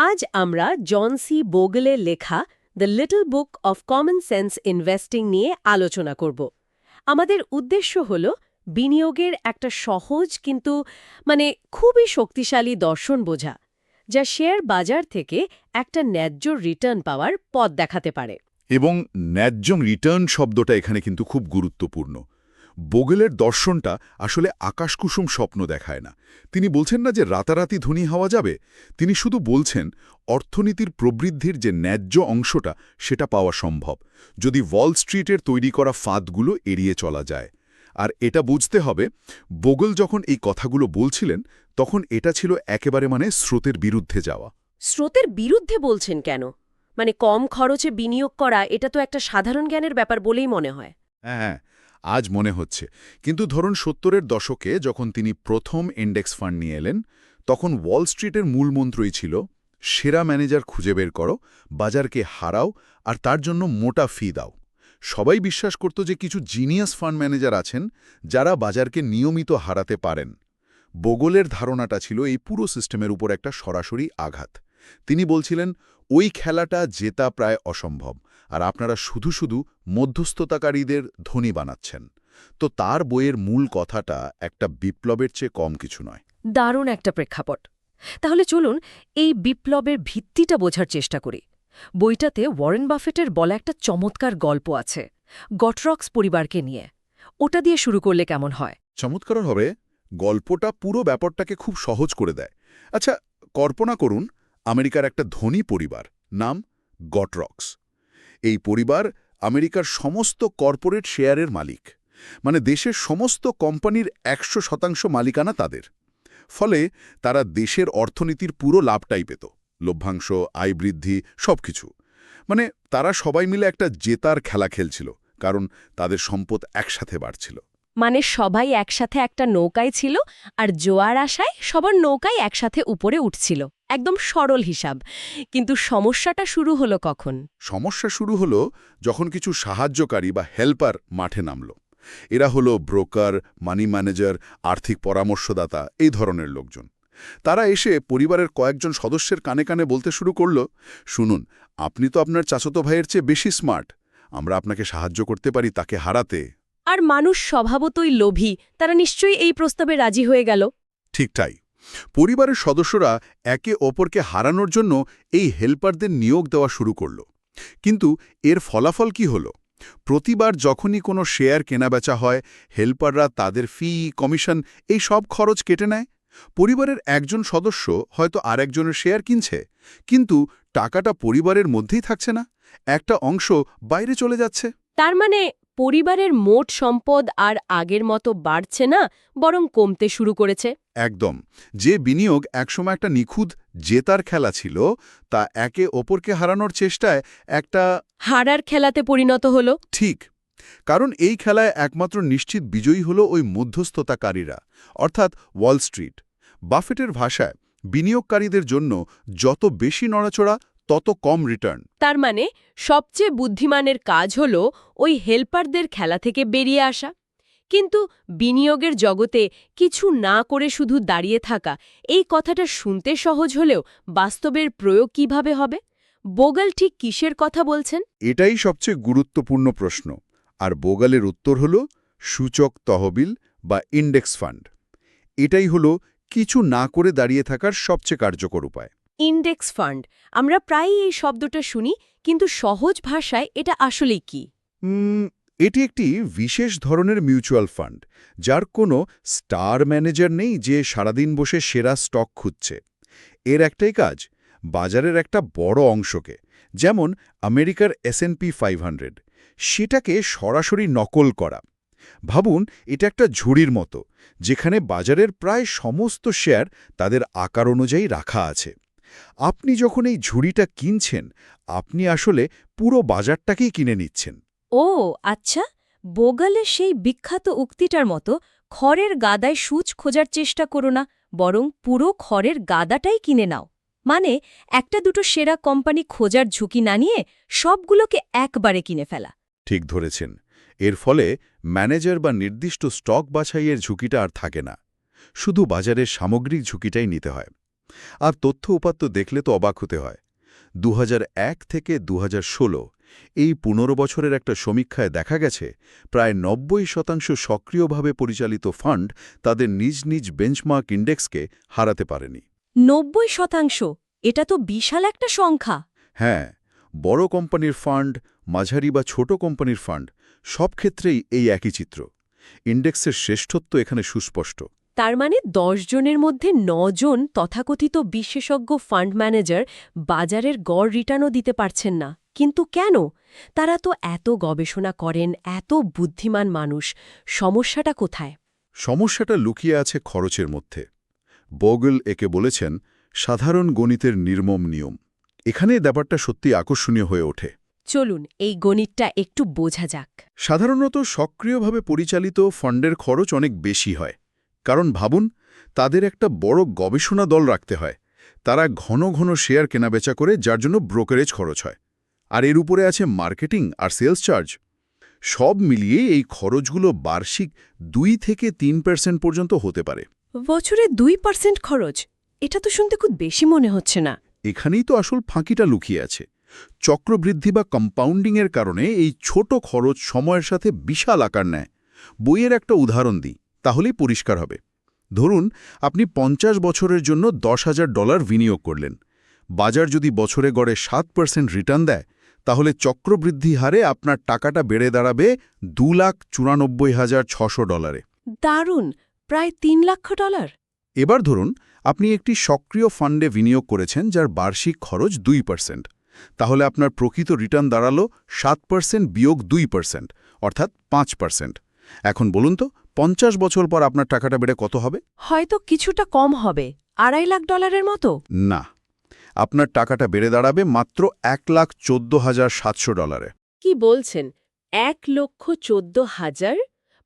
আজ আমরা জন সি বোগলের লেখা the little book of common sense investing নিয়ে আলোচনা করব। আমাদের উদ্দেশ্য হল বিনিয়োগের একটা সহজ কিন্তু মানে খুবই শক্তিশালী দর্শন বোঝা, যা শেয়ার বাজার থেকে একটা ন্যায্য রিটার্ন পাওয়ার পথ দেখাতে পারে। এবং ন্যায্য রিটার্ন শব্দটা এখানে কিন্তু খুব গুরুত্বপূর্ণ। বোগেলের দর্শনটা আসলে আকাশকুসুম স্বপ্ন দেখায় না। তিনি বলছেন না যে রাতারাতি ধনী হওয়া যাবে তিনি শুধু বলছেন অর্থনীতির প্রবৃদ্ধির যে ন্যায্য অংশটা সেটা পাওয়া সম্ভব যদি ওয়াল স্ট্রিটের তৈরি করা ফাঁদগুলো এড়িয়ে চলা যায়। আর এটা বুঝতে হবে বোগল যখন এই কথাগুলো বলছিলেন তখন এটা ছিল একেবারে মানে স্রোতের বিরুদ্ধে যাওয়া। স্রোতের বিরুদ্ধে বলছেন কেন? মানে কম খরচে বিনিয়োগ করা এটা তো একটা সাধারণ জ্ঞানের ব্যাপার বলেই মনে হয়। হ্যাঁ হ্যাঁ আজ মনে হচ্ছে। কিন্তু ধরুন সত্তরের দশকে যখন তিনি প্রথম ইন্ডেক্স ফান্ড নিয়ে এলেন, তখন ওয়াল স্ট্রিটের মূল মন্ত্রই ছিল, সেরা ম্যানেজার খুঁজে বের করো, বাজারকে হারাও, আর তার জন্য মোটা ফি দাও। সবাই বিশ্বাস করত যে কিছু জিনিয়াস ফান্ড ম্যানেজার আছেন, যারা বাজারকে নিয়মিত হারাতে পারেন। বোগলের ধারণাটা ছিল এই পুরো সিস্টেমের উপর একটা সরাসরি আঘাত। তিনি বলছিলেন, ওই খেলাটা জেতা প্রায় অসম্ভব। আর আপনারা শুধু শুধু মধ্যস্থতাকারীদের ধনী বানাচ্ছেন। তো তার বইয়ের মূল কথাটা একটা বিপ্লবের চেয়ে কম কিছু নয়। দারুণ একটা প্রেক্ষাপট। তাহলে চলুন এই বিপ্লবের ভিত্তিটা বোঝার চেষ্টা করি। বইটাতে ওয়ারেন বাফেটের বলা একটা চমৎকার গল্প আছে গটরক্স পরিবারকে নিয়ে। ওটা দিয়ে শুরু করলে কেমন হয়? চমৎকার হবে গল্পটা পুরো ব্যাপারটাকে খুব সহজ করে দেয়। আচ্ছা কল্পনা করুন আমেরিকার একটা ধনী পরিবার নাম গটরক্স। এই পরিবার আমেরিকার সমস্ত কর্পোরেট শেয়ারের মালিক। মানে দেশের সমস্ত কোম্পানির একশো শতাংশ মালিকানা তাদের। ফলে তারা দেশের অর্থনীতির পুরো লাভটাই পেত। লভ্যাংশ, আয় বৃদ্ধি সব কিছু মানে তারা সবাই মিলে একটা জেতার খেলা খেলছিল, কারণ তাদের সম্পদ একসাথে বাড়ছিল। মানে সবাই একসাথে একটা নৌকায় ছিল আর জোয়ার আসায় সবার নৌকায় একসাথে উপরে উঠছিল। একদম সরল হিসাব। কিন্তু সমস্যাটা শুরু হলো কখন? সমস্যা শুরু হলো যখন কিছু সাহায্যকারী বা হেল্পার মাঠে নামল। এরা হলো ব্রোকার, মানি ম্যানেজার, আর্থিক পরামর্শদাতা এই ধরনের লোকজন। তারা এসে পরিবারের কয়েকজন সদস্যের কানে কানে বলতে শুরু করল, শুনুন, আপনি তো আপনার চাচতো ভাইয়ের চেয়ে বেশি স্মার্ট আমরা আপনাকে সাহায্য করতে পারি তাকে হারাতে। আর মানুষ স্বভাবতই লোভী। তারা নিশ্চয়ই এই প্রস্তাবে রাজি হয়ে গেল। ঠিক তাই। পরিবারের সদস্যরা একে অপরকে হারানোর জন্য এই হেল্পারদের নিয়োগ দেওয়া শুরু করল। কিন্তু এর ফলাফল কি হল? প্রতিবার যখনই কোনো শেয়ার কেনাবেচা হয় হেল্পাররা তাদের ফি কমিশন এই সব খরচ কেটে নেয়। পরিবারের একজন সদস্য হয়তো আরেকজনের শেয়ার কিনছে কিন্তু টাকাটা পরিবারের মধ্যেই থাকছে না একটা অংশ বাইরে চলে যাচ্ছে। তার মানে পরিবারের মোট সম্পদ আর আগের মতো বাড়ছে না বরং কমতে শুরু করেছে। একদম। যে বিনিয়োগ একসময় একটা নিখুঁত জেতার খেলা ছিল তা একে ওপরকে হারানোর চেষ্টায় একটা হারার খেলাতে পরিণত হলো। ঠিক। কারণ এই খেলায় একমাত্র নিশ্চিত বিজয়ী হল ওই মধ্যস্থতাকারীরা অর্থাৎ ওয়াল স্ট্রিট। বাফেটের ভাষায় বিনিয়োগকারীদের জন্য যত বেশি নড়াচড়া তত কম রিটার্ন তার মানে সবচেয়ে বুদ্ধিমানের কাজ হল ওই হেল্পারদের খেলা থেকে বেরিয়ে আসা। কিন্তু বিনিয়োগের জগতে কিছু না করে শুধু দাঁড়িয়ে থাকা এই কথাটা শুনতে সহজ হলেও বাস্তবের প্রয়োগ কীভাবে হবে? বোগল ঠিক কিসের কথা বলছেন? এটাই সবচেয়ে গুরুত্বপূর্ণ প্রশ্ন। আর বোগালের উত্তর হল সূচক তহবিল বা ইন্ডেক্স ফান্ড এটাই হল কিছু না করে দাঁড়িয়ে থাকার সবচেয়ে কার্যকর উপায়। ইন্ডেক্স ফান্ড আমরা প্রায়ই এই শব্দটা শুনি, কিন্তু সহজ ভাষায় এটা আসলে কি? এটি একটি বিশেষ ধরনের মিউচুয়াল ফান্ড, যার কোনো স্টার ম্যানেজার নেই যে সারাদিন বসে সেরা স্টক খুঁজছে। এর একটাই কাজ, বাজারের একটা বড় অংশকে, যেমন আমেরিকার এসএনপি ফাইভ সেটাকে সরাসরি নকল করা। ভাবুন, এটা একটা ঝুড়ির মতো, যেখানে বাজারের প্রায় সমস্ত শেয়ার তাদের আকার অনুযায়ী রাখা আছে। আপনি যখন এই ঝুড়িটা কিনছেন আপনি আসলে পুরো বাজারটাকেই কিনে নিচ্ছেন। ও আচ্ছা। বোগালের সেই বিখ্যাত উক্তিটার মতো খড়ের গাদায় সূচ খোঁজার চেষ্টা করো না বরং পুরো খড়ের গাদাটাই কিনে নাও। মানে একটা দুটো সেরা কোম্পানি খোঁজার ঝুঁকি না নিয়ে সবগুলোকে একবারে কিনে ফেলা। ঠিক ধরেছেন। এর ফলে ম্যানেজার বা নির্দিষ্ট স্টক বাছাইয়ের ঝুঁকিটা আর থাকে না। শুধু বাজারের সামগ্রিক ঝুঁকিটাই নিতে হয়। আর তথ্য উপাত্ত দেখলে তো অবাক হতে হয়। দু হাজার এক থেকে দুহাজার ষোল এই পনেরো বছরের একটা সমীক্ষায় দেখা গেছে প্রায় নব্বই শতাংশ সক্রিয়ভাবে পরিচালিত ফান্ড তাদের নিজ নিজ বেঞ্চমার্ক ইন্ডেক্সকে হারাতে পারেনি। নব্বই শতাংশ? এটা তো বিশাল একটা সংখ্যা। হ্যাঁ বড় কোম্পানির ফান্ড মাঝারি বা ছোট কোম্পানির ফান্ড সব ক্ষেত্রেই এই একই চিত্র। ইন্ডেক্সের শ্রেষ্ঠত্ব এখানে সুস্পষ্ট। তার মানে দশ জনের মধ্যে জন তথাকথিত বিশেষজ্ঞ ফান্ড ম্যানেজার বাজারের গড় রিটার্নও দিতে পারছেন না। কিন্তু কেন? তারা তো এত গবেষণা করেন এত বুদ্ধিমান মানুষ। সমস্যাটা কোথায়? সমস্যাটা লুকিয়ে আছে খরচের মধ্যে। বগল একে বলেছেন সাধারণ গণিতের নির্মম নিয়ম। এখানে ব্যাপারটা সত্যি আকর্ষণীয় হয়ে ওঠে। চলুন এই গণিতটা একটু বোঝা যাক। সাধারণত সক্রিয়ভাবে পরিচালিত ফান্ডের খরচ অনেক বেশি হয়। কারণ ভাবুন তাদের একটা বড় গবেষণা দল রাখতে হয়। তারা ঘন ঘন শেয়ার কেনাবেচা করে যার জন্য ব্রোকারেজ খরচ হয়। আর এর উপরে আছে মার্কেটিং আর সেলস চার্জ। সব মিলিয়ে এই খরচগুলো বার্ষিক দুই থেকে তিন পার্সেন্ট পর্যন্ত হতে পারে। বছরে দুই পার্সেন্ট খরচ? এটা তো শুনতে খুব বেশি মনে হচ্ছে না। এখানেই তো আসল ফাঁকিটা লুকিয়ে আছে। চক্রবৃদ্ধি বা কম্পাউন্ডিংয়ের কারণে এই ছোট খরচ সময়ের সাথে বিশাল আকার নেয়। বইয়ের একটা উদাহরণ দিই। তাহলেই পরিষ্কার হবে। ধরুন আপনি পঞ্চাশ বছরের জন্য দশ হাজার ডলার বিনিয়োগ করলেন। বাজার যদি বছরে গড়ে সাত পার্সেন্ট রিটার্ন দেয় তাহলে চক্রবৃদ্ধি হারে আপনার টাকাটা বেড়ে দাঁড়াবে দু লাখ চুরানব্বই হাজার ছশো ডলারে। দারুণ! প্রায় তিন লক্ষ ডলার। এবার ধরুন আপনি একটি সক্রিয় ফান্ডে বিনিয়োগ করেছেন যার বার্ষিক খরচ দুই পার্সেন্ট। তাহলে আপনার প্রকৃত রিটার্ন দাঁড়াল সাত পার্সেন্ট বিয়োগ দুই পার্সেন্ট অর্থাৎ পাঁচ পার্সেন্ট। এখন বলুন তো পঞ্চাশ বছর পর আপনার টাকাটা বেড়ে কত হবে? হয়তো কিছুটা কম হবে। আড়াই লাখ ডলারের মতো? না। আপনার টাকাটা বেড়ে দাঁড়াবে মাত্র এক লাখ চোদ্দ হাজার সাতশো ডলারে। কি বলছেন? এক লক্ষ চোদ্দ হাজার?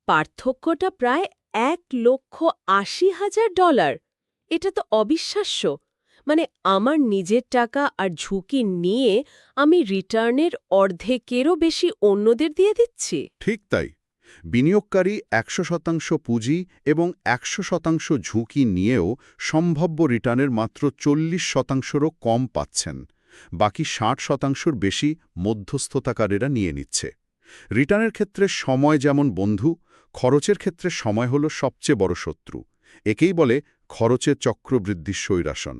পার্থক্যটা প্রায় এক লক্ষ আশি হাজার ডলার। এটা তো অবিশ্বাস্য। মানে আমার নিজের টাকা আর ঝুঁকি নিয়ে আমি রিটার্নের অর্ধেকেরও বেশি অন্যদের দিয়ে দিচ্ছি। ঠিক তাই। বিনিয়োগকারী একশো শতাংশ পুঁজি এবং একশো শতাংশ ঝুঁকি নিয়েও সম্ভাব্য রিটার্নের মাত্র চল্লিশ শতাংশেরও কম পাচ্ছেন। বাকি ষাট শতাংশর বেশি মধ্যস্থতাকারীরা নিয়ে নিচ্ছে। রিটার্নের ক্ষেত্রে সময় যেমন বন্ধু, খরচের ক্ষেত্রে সময় হল সবচেয়ে বড় শত্রু। একেই বলে খরচের চক্রবৃদ্ধির স্বৈরাসন।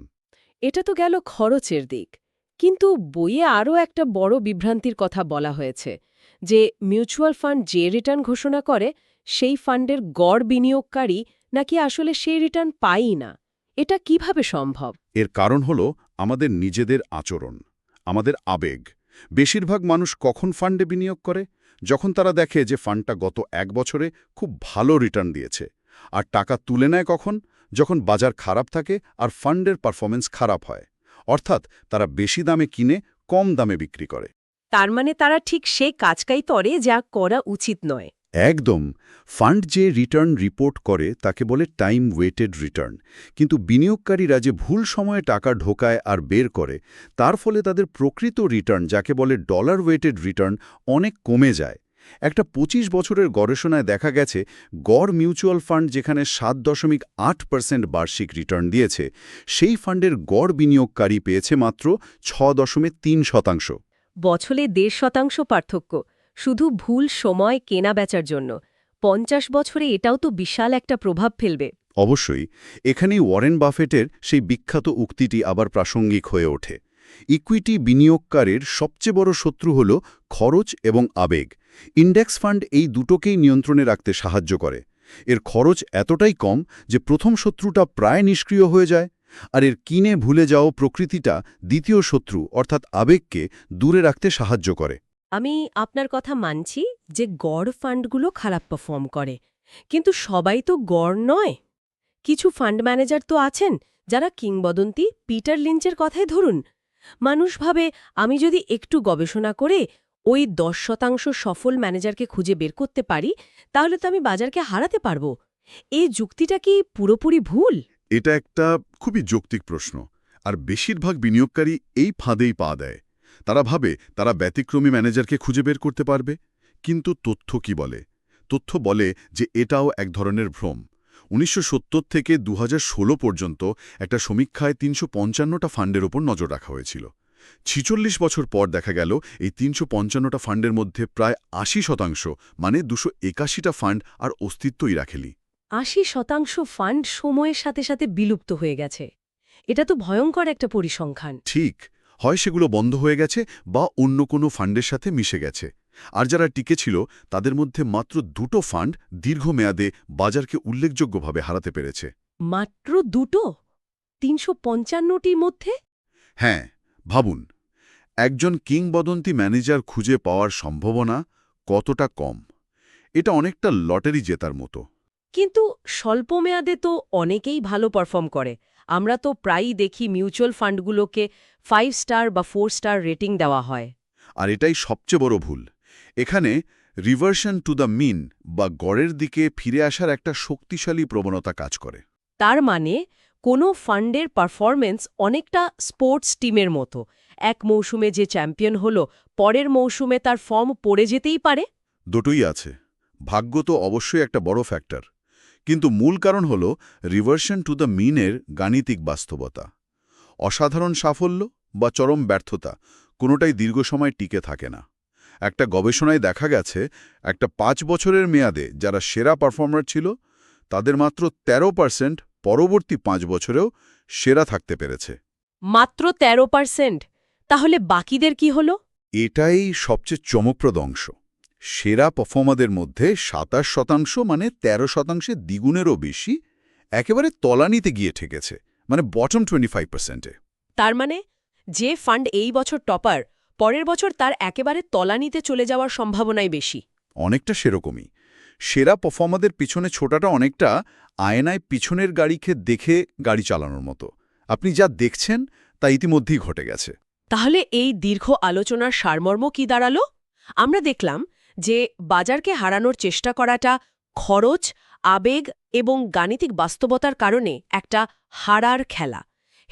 এটা তো গেল খরচের দিক। কিন্তু বইয়ে আরও একটা বড় বিভ্রান্তির কথা বলা হয়েছে। যে মিউচুয়াল ফান্ড যে রিটার্ন ঘোষণা করে, সেই ফান্ডের গড় বিনিয়োগকারী নাকি আসলে সেই রিটার্ন পায়ই না? এটা কীভাবে সম্ভব? এর কারণ হল আমাদের নিজেদের আচরণ, আমাদের আবেগ। বেশিরভাগ মানুষ কখন ফান্ডে বিনিয়োগ করে? যখন তারা দেখে যে ফান্ডটা গত এক বছরে খুব ভালো রিটার্ন দিয়েছে। আর টাকা তুলে নেয় কখন? যখন বাজার খারাপ থাকে আর ফান্ডের পারফরমেন্স খারাপ হয়। অর্থাৎ তারা বেশি দামে কিনে কম দামে বিক্রি করে। তার মানে তারা ঠিক সেই কাজকাই তরে যা করা উচিত নয়। একদম। ফান্ড যে রিটার্ন রিপোর্ট করে তাকে বলে টাইম ওয়েটেড রিটার্ন। কিন্তু বিনিয়োগকারীরা যে ভুল সময়ে টাকা ঢোকায় আর বের করে, তার ফলে তাদের প্রকৃত রিটার্ন, যাকে বলে ডলার ওয়েটেড রিটার্ন, অনেক কমে যায়। একটা ২৫ বছরের গবেষণায় দেখা গেছে, গড় মিউচুয়াল ফান্ড যেখানে সাত দশমিক আট পার্সেন্ট বার্ষিক রিটার্ন দিয়েছে, সেই ফান্ডের গড় বিনিয়োগকারী পেয়েছে মাত্র ছ দশমিক তিন শতাংশ। বছরে দেড় শতাংশ পার্থক্য, শুধু ভুল সময় কেনা বেচার জন্য। পঞ্চাশ বছরে এটাও তো বিশাল একটা প্রভাব ফেলবে। অবশ্যই, এখানেই ওয়ারেন বাফেটের সেই বিখ্যাত উক্তিটি আবার প্রাসঙ্গিক হয়ে ওঠে। ইকুইটি বিনিয়োগকারীর সবচেয়ে বড় শত্রু হল খরচ এবং আবেগ। ইন্ডেক্স ফান্ড এই দুটোকেই নিয়ন্ত্রণে রাখতে সাহায্য করে। এর খরচ এতটাই কম যে প্রথম শত্রুটা প্রায় নিষ্ক্রিয় হয়ে যায়। আর এর কিনে ভুলে যাও প্রকৃতিটা দ্বিতীয় শত্রু, অর্থাৎ আবেগকে দূরে রাখতে সাহায্য করে। আমি আপনার কথা মানছি যে গড় ফান্ডগুলো খারাপ পারফর্ম করে। কিন্তু সবাই তো গড় নয়। কিছু ফান্ড ম্যানেজার তো আছেন, যারা কিংবদন্তি পিটার লিঞ্চের কথাই ধরুন। মানুষ ভাবে, আমি যদি একটু গবেষণা করে ওই দশ শতাংশ সফল ম্যানেজারকে খুঁজে বের করতে পারি, তাহলে তো আমি বাজারকে হারাতে পারব। এই যুক্তিটা কি পুরোপুরি ভুল? এটা একটা খুবই যৌক্তিক প্রশ্ন। আর বেশিরভাগ বিনিয়োগকারী এই ফাঁদেই পা দেয়। তারা ভাবে তারা ব্যতিক্রমী ম্যানেজারকে খুঁজে বের করতে পারবে। কিন্তু তথ্য কি বলে? তথ্য বলে যে এটাও এক ধরনের ভ্রম। উনিশশো সত্তর থেকে দু হাজার ষোলো পর্যন্ত একটা সমীক্ষায় তিনশো পঞ্চান্নটা ফান্ডের ওপর নজর রাখা হয়েছিল। ছিচল্লিশ বছর পর দেখা গেল, এই তিনশো পঞ্চান্নটা ফান্ডের মধ্যে প্রায় আশি শতাংশ মানে দুশো একাশিটা ফান্ড আর অস্তিত্বই রাখেনি। আশি শতাংশ ফান্ড সময়ের সাথে সাথে বিলুপ্ত হয়ে গেছে। এটা তো ভয়ঙ্কর একটা পরিসংখ্যান। ঠিক হয় সেগুলো বন্ধ হয়ে গেছে বা অন্য কোনো ফান্ডের সাথে মিশে গেছে। আর যারা টিকে ছিল তাদের মধ্যে মাত্র দুটো ফান্ড দীর্ঘমেয়াদে বাজারকে উল্লেখযোগ্যভাবে হারাতে পেরেছে। মাত্র দুটো? তিনশো পঞ্চান্নটির মধ্যে? হ্যাঁ ভাবুন একজন কিংবদন্তি ম্যানেজার খুঁজে পাওয়ার সম্ভাবনা কতটা কম? এটা অনেকটা লটারি জেতার মতো। কিন্তু স্বল্পমেয়াদে তো অনেকেই ভালো পারফর্ম করে। আমরা তো প্রায়ই দেখি মিউচুয়াল ফান্ডগুলোকে ফাইভ স্টার বা ফোর স্টার রেটিং দেওয়া হয়। আর এটাই সবচেয়ে বড় ভুল। এখানে রিভার্সন টু দ্য মিন বা গড়ের দিকে ফিরে আসার একটা শক্তিশালী প্রবণতা কাজ করে। তার মানে কোনো ফান্ডের পারফরমেন্স অনেকটা স্পোর্টস টিমের মতো। এক মৌসুমে যে চ্যাম্পিয়ন হলো পরের মৌসুমে তার ফর্ম পড়ে যেতেই পারে। দুটোই আছে। ভাগ্য তো অবশ্যই একটা বড় ফ্যাক্টর কিন্তু মূল কারণ হল রিভার্সন টু দ্য মিনের গাণিতিক বাস্তবতা। অসাধারণ সাফল্য বা চরম ব্যর্থতা কোনোটাই দীর্ঘ সময় টিকে থাকে না। একটা গবেষণায় দেখা গেছে একটা পাঁচ বছরের মেয়াদে যারা সেরা পারফর্মার ছিল তাদের মাত্র ১৩ পার্সেন্ট পরবর্তী পাঁচ বছরেও সেরা থাকতে পেরেছে। মাত্র ১৩ পার্সেন্ট তাহলে বাকিদের কি হলো? এটাই সবচেয়ে চমকপ্রদ অংশ। সেরা পারফর্মারদের মধ্যে সাতাশ শতাংশ মানে ১৩ শতাংশের দ্বিগুণেরও বেশি একেবারে তলানিতে গিয়ে ঠেকেছে মানে বটম টোয়েন্টি ফাইভ পার্সেন্টে তার মানে যে ফান্ড এই বছর টপার পরের বছর তার একেবারে তলানিতে চলে যাওয়ার সম্ভাবনাই বেশি। অনেকটা সেরকমই। সেরা পারফর্মারদের পিছনে ছোটাটা অনেকটা আয়নায় পিছনের গাড়িকে দেখে গাড়ি চালানোর মতো। আপনি যা দেখছেন তা ইতিমধ্যেই ঘটে গেছে। তাহলে এই দীর্ঘ আলোচনার সারমর্ম কি দাঁড়াল? আমরা দেখলাম যে বাজারকে হারানোর চেষ্টা করাটা খরচ, আবেগ এবং গাণিতিক বাস্তবতার কারণে একটা হারার খেলা।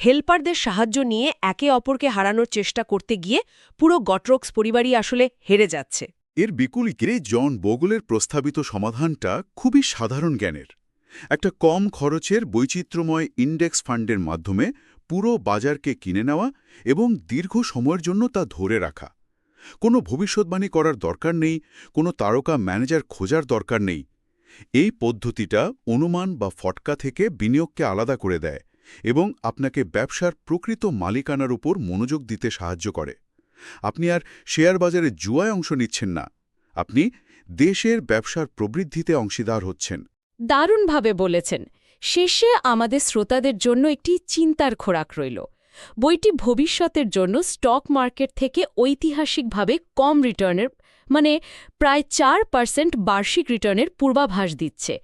হেল্পারদের সাহায্য নিয়ে একে অপরকে হারানোর চেষ্টা করতে গিয়ে পুরো গটরক্স পরিবারই আসলে হেরে যাচ্ছে। এর বিকুলিকে জন বোগলের প্রস্তাবিত সমাধানটা খুবই সাধারণ জ্ঞানের। একটা কম খরচের বৈচিত্র্যময় ইন্ডেক্স ফান্ডের মাধ্যমে পুরো বাজারকে কিনে নেওয়া এবং দীর্ঘ সময়ের জন্য তা ধরে রাখা। কোনো ভবিষ্যৎবাণী করার দরকার নেই, কোনো তারকা ম্যানেজার খোঁজার দরকার নেই। এই পদ্ধতিটা অনুমান বা ফটকা থেকে বিনিয়োগকে আলাদা করে দেয় এবং আপনাকে ব্যবসার প্রকৃত মালিকানার উপর মনোযোগ দিতে সাহায্য করে। আপনি আর শেয়ার বাজারে জুয়ায় অংশ নিচ্ছেন না। আপনি দেশের ব্যবসার প্রবৃদ্ধিতে অংশীদার হচ্ছেন। দারুণভাবে বলেছেন। শেষে আমাদের শ্রোতাদের জন্য একটি চিন্তার খোরাক রইল। বইটি ভবিষ্যতের জন্য স্টক মার্কেট থেকে ঐতিহাসিকভাবে কম রিটার্নের মানে প্রায় চার পার্সেন্ট বার্ষিক রিটার্নের পূর্বাভাস দিচ্ছে।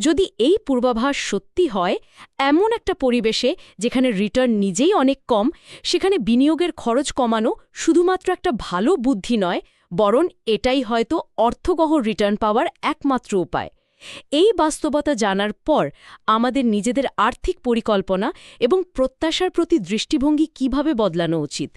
যদি এই পূর্বাভাস সত্যি হয়, এমন একটা পরিবেশে যেখানে রিটার্ন নিজেই অনেক কম, সেখানে বিনিয়োগের খরচ কমানো শুধুমাত্র একটা ভালো বুদ্ধি নয়, বরং এটাই হয়তো অর্থগহ রিটার্ন পাওয়ার একমাত্র উপায়। এই বাস্তবতা জানার পর আমাদের নিজেদের আর্থিক পরিকল্পনা এবং প্রত্যাশার প্রতি দৃষ্টিভঙ্গি কীভাবে বদলানো উচিত?